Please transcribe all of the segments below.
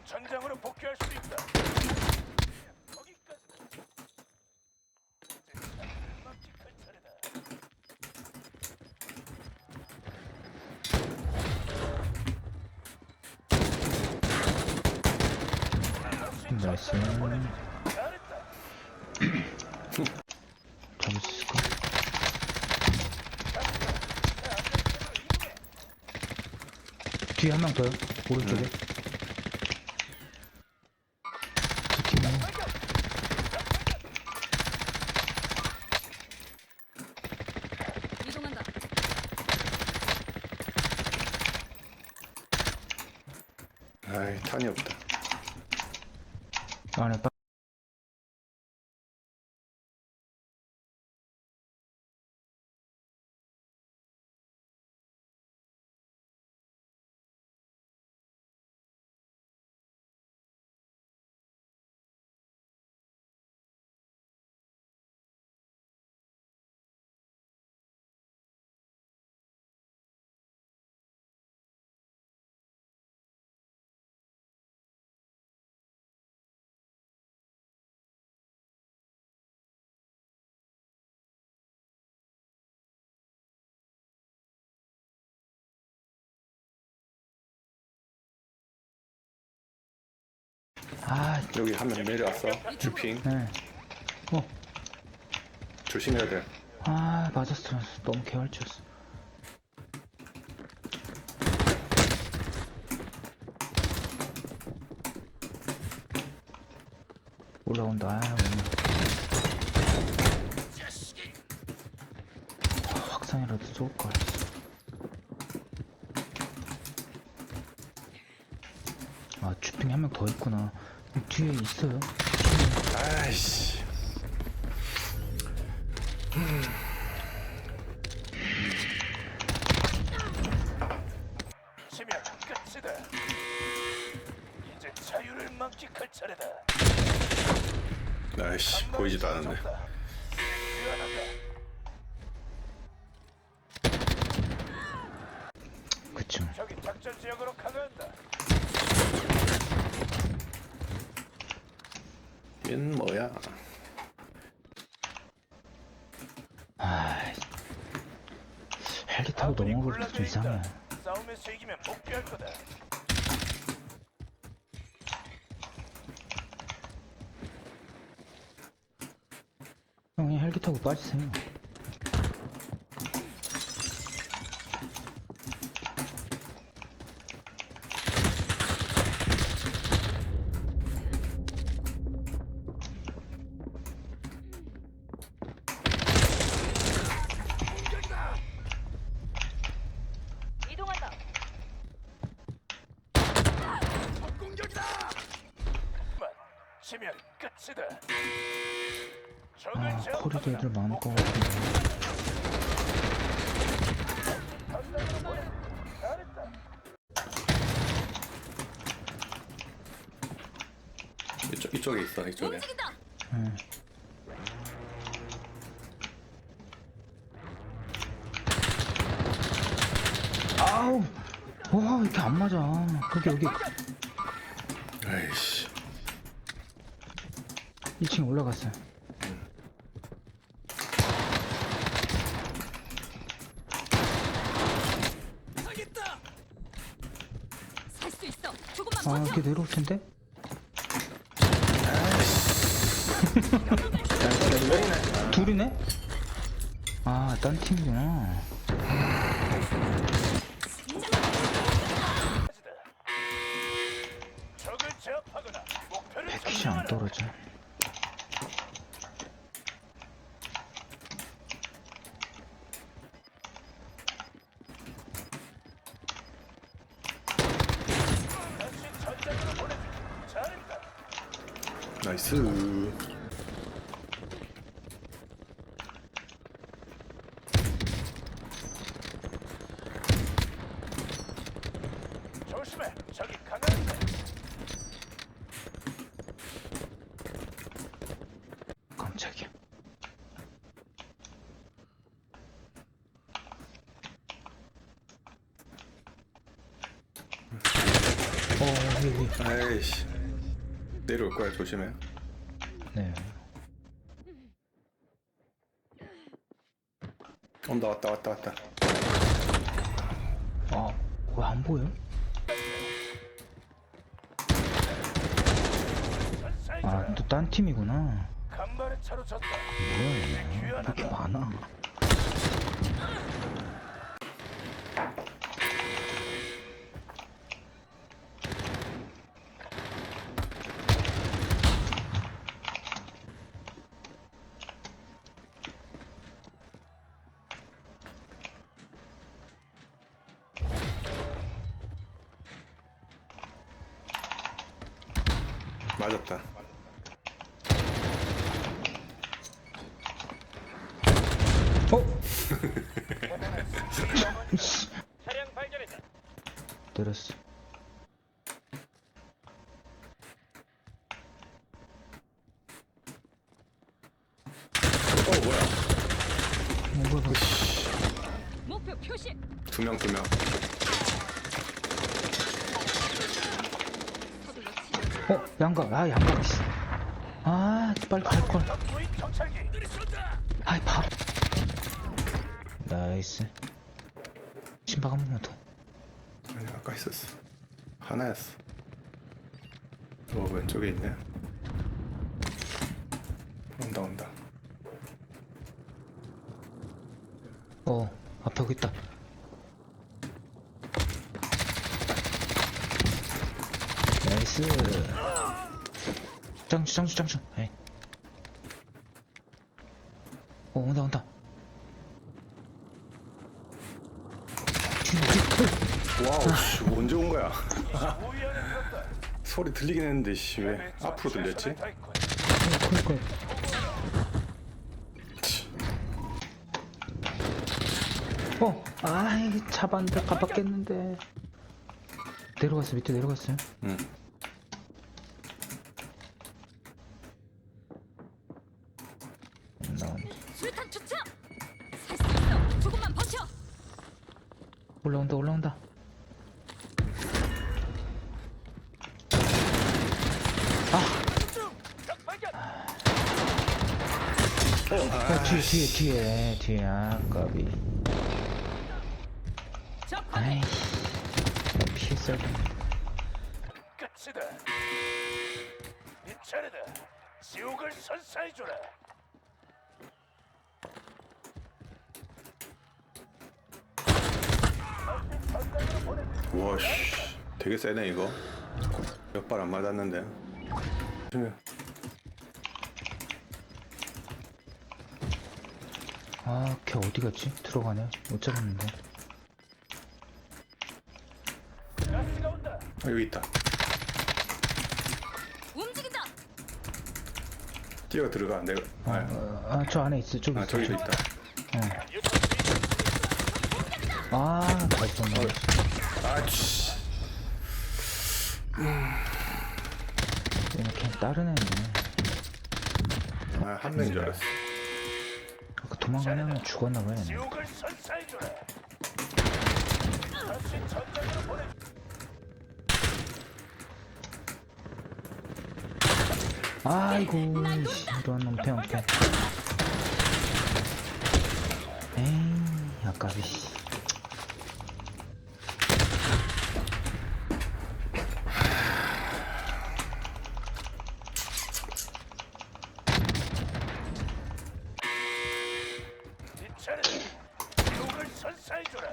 승리하면 전장으로 복귀할 수 있다. 거기까지. 만끽할 차례다. 나이스. 잘했다. 잡을 수 있을까? 뒤에 한 명 더요. 오른쪽에. 두 팀이네. 이동한다. 탄이 없다. 안에 딱. 여기 한 명 내려왔어. 주핑 네. 어, 조심해야 돼. 아, 맞았어. 너무 개활치였어. 올라온다. 아, 오늘. 아, 확상이라도 쏠 걸. 아, 주핑 한명 더 있구나. 뒤에 있어요. 아이씨. 치면 끝이다. 이제 자유를 만끽할 차례다. 아이씨 보이지도 않았네. 졌다. 미안하다. 그쵸. 저기 작전 지역으로 강화한다. 얘는 뭐야? 아, 헬기 타고 아군이 좀 군락에 이상해. 있다. 싸움에서 이기면 복귀할 거다. 형이 헬기 타고 빠지세요. 이동한다. 만 치면 끝이다. 적을 아, 코리도 애들 많을 것 같은데. 이쪽 이쪽에 있어 이쪽에. 움직인다. 응. 아우, 와, 이렇게 안 맞아. 그게 여기 2층 올라갔어요. 살 수 있어. 조금만 아, 버텨. 이렇게 내려올 텐데? 둘이네? 아, 딴 팀이구나. 적을 제압하거나 목표를 안. 떨어져. 다시 전장으로 보내줘. 잘했다. 나이스. 조심해. 저기 강화한다. 깜짝이야. 어 여기 여기 아이씨. 내려올 거야 조심해. 온다 왔다 왔다 왔다. 아, 왜 안 보여? 아, 또 딴 팀이구나. 뭐야, 얘. 왜 이렇게 많아? 맞았다. 어? 차량 발견했다. 때렸어. 어 뭐야? 어, 뭐야, 뭐야. 목표 표시. 두 명 두 명. 서둘러 치료. 어, 양각. 아, 양각. 씨. 아, 빨리 갈걸. 아이, 바로. 나이스. 신박 한 번만 더. 아니 아까 있었어. 하나였어. 어 왼쪽에 있네. 온다 온다. 어, 앞에 여기 있다. 나이스. 짱수, 짱수, 짱수. 에이. 어, 온다, 온다. 와우 씨 언제 온 거야? 소리 들리긴 했는데 씨왜 앞으로 들렸지? 어, 그니까. 어, 아이, 잡았는데, 가봤겠는데. 내려갔어, 밑에 내려갔어요. 응. 나온다. 수류탄 투척. 살수 있어. 조금만 버텨. 올라온다, 올라온다. 적 발견. 어, 뒤에, 뒤에, 뒤에, 뒤에, 아까비. 적. 아이, 피했어야 돼. 끝이다. 네 차례다. 지옥을 선사해줘라. 와 씨 되게 세네 이거. 몇발 안 맞았는데. 조심해. 아, 걔 어디 갔지? 들어가네. 못 잡았는데. 아 여기 있다. 움직인다. 뛰어 들어가 내가. 아, 어, 아, 저 안에 있어. 저기 아 있어. 저기도 저기. 있다. 아, 잘. 아씨. 얘는 걔 다른 애네. 아 한 명인 줄 알았어. 아까 도망가냐면 죽었나 봐요, 얘네. 지옥을 선사해줘라. 다시 전장으로 보내. 아이고, 씨, 이런 놈패, 놈패. 에이, 아까비, 씨. 네 차례다. 지옥을 선사해줘라.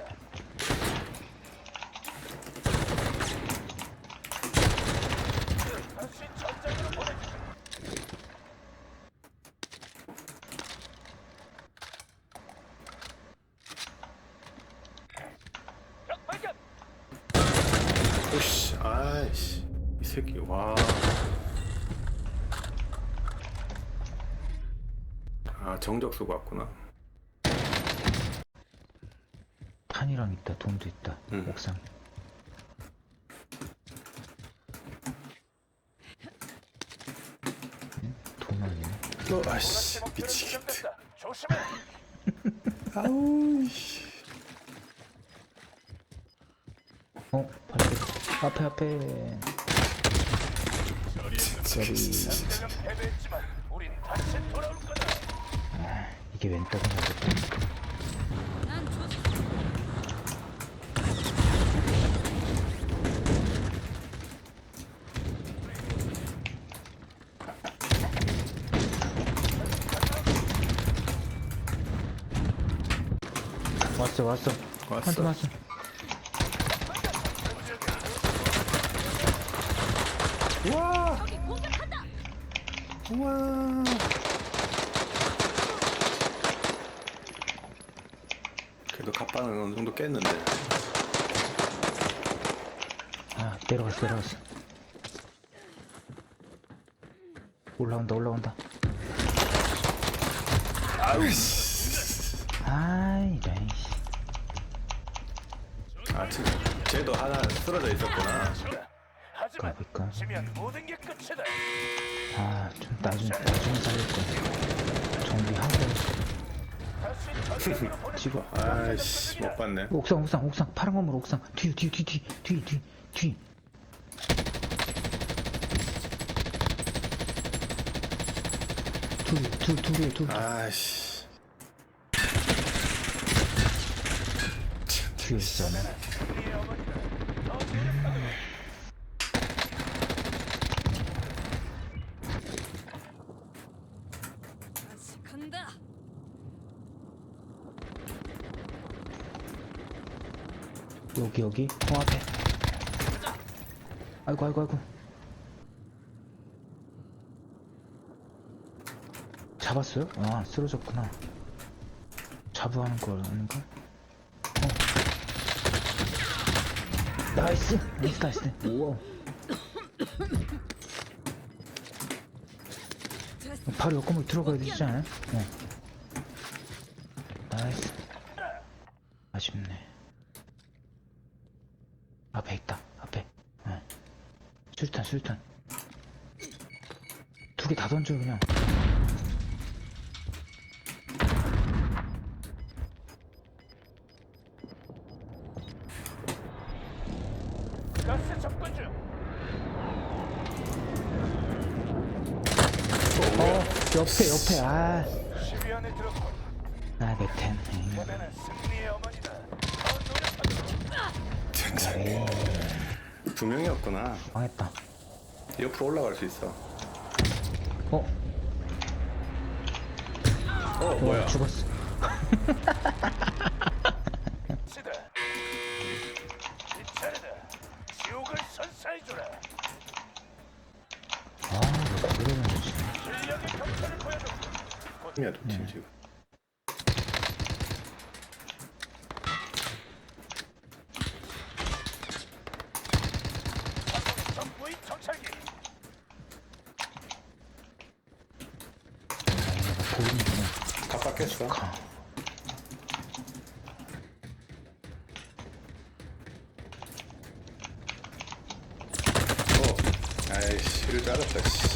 다시 전장으로 보내. 적 발견. 오씨 아이씨 이 새끼 와. 아 정적 쓰고 왔구나. 판이랑 있다, 돈도 있다, 응. 옥상. 응? 돈 아니네. 어, 아씨 미치겠다. 조심해. 아우 씨. 어. 앞에 앞에 저리 거다. 이게 웬 좋았어. 왔어 왔어 왔어. 왔어 공격한다. 우와. 그래도 갑바는 어느 정도 깼는데. 아 내려갔어 내려갔어 올라온다 올라온다 아이 이런 씨. 아, 진- 쟤도 하나 쓰러져 있었구나. 하지만 그러니까. 지면 모든 게 끝이다. 아 좀 나중 나중에 살릴 거야 정비하고 다시 전쟁으로 보내. 찍어 아이씨, 못 봤네. 옥상 옥상 옥상 파란 건물 옥상 뒤 뒤 뒤 뒤 뒤 뒤 뒤 둘, 둘, 둘이에요, 둘. 아이씨. 뒤에 있잖아. 우리의 어머니가 더 노력하도록 다시 간다. 여기, 여기. 어, 앞에. 아이고, 아이고, 아이고. 잡았어요? 아, 쓰러졌구나. 자부하는 거 아닌가? 어. 나이스! 나이스, 나이스. 우와. 바로 옆 건물 들어가야 되지 않아요? 어. 나이스. 아쉽네. 앞에 있다. 앞에. 어. 술탄. 두 개 다 던져 그냥. 가스 접근 중. 어, 옆에, 옆에. 아, 시위 안에 들었고 아, 내 텐. 에이, 패배는 승리의 어머니다. 더 노력하도록. 에이, 두 명이었구나. 망했다. 옆으로 올라갈 수 있어. 어, 어, 뭐야. 어, 죽었어. 시다. 이 차례다. 지옥을 선사해주라. 아, 왜 그러는 거지? 실력의 경찰을 보여줘. 팀이야, 두 팀, 지금. 씨.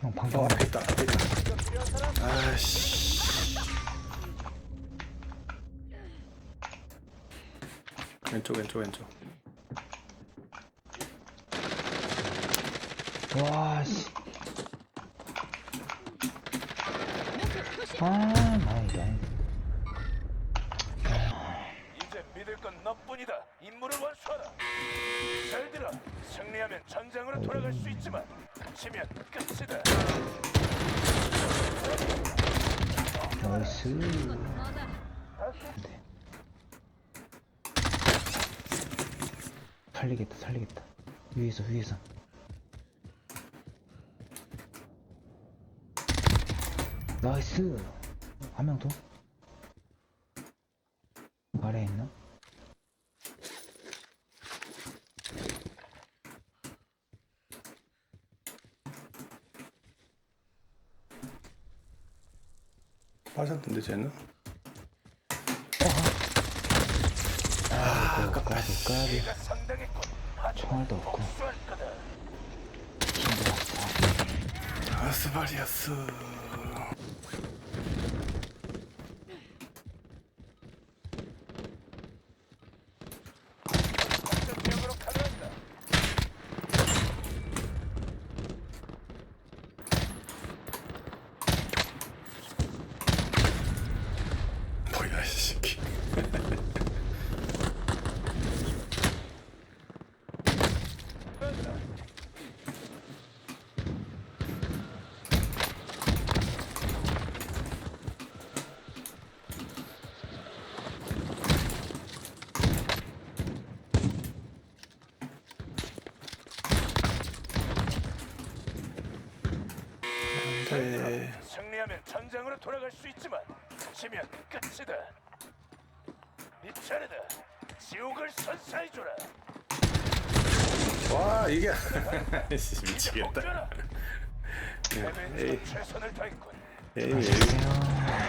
형, 어, 방방. 앞에 있다, 앞에 있다. 아이씨. 왼쪽, 왼쪽, 왼쪽. 와, 씨. 아, 나이, 나이. 이제 믿을 건 너뿐이다. 임무를 완수하라. 잘 들어. 승리하면 전장으로 돌아갈 수 있지만 지면 끝이다. 나이스. 네. 살리겠다, 살리겠다. 위에서, 위에서. 나이스. 한 명 더? 아래에 있나? 빠졌던데, 쟤는? 까비, 까비. 상당했군. 총알도 없고 거다. 아스바리아스. 공격력으로 가능한다. 뭐야 이 새끼. 간다. 네. 승리하면 돌아갈 수 있지만 지면 끝이다. 네 차례다. 지옥을 선사해줘라. 와 이게 씨, 이제 미치겠다. 에이. 해변에서 최선을 다했군. 에이, 에이. 안녕하세요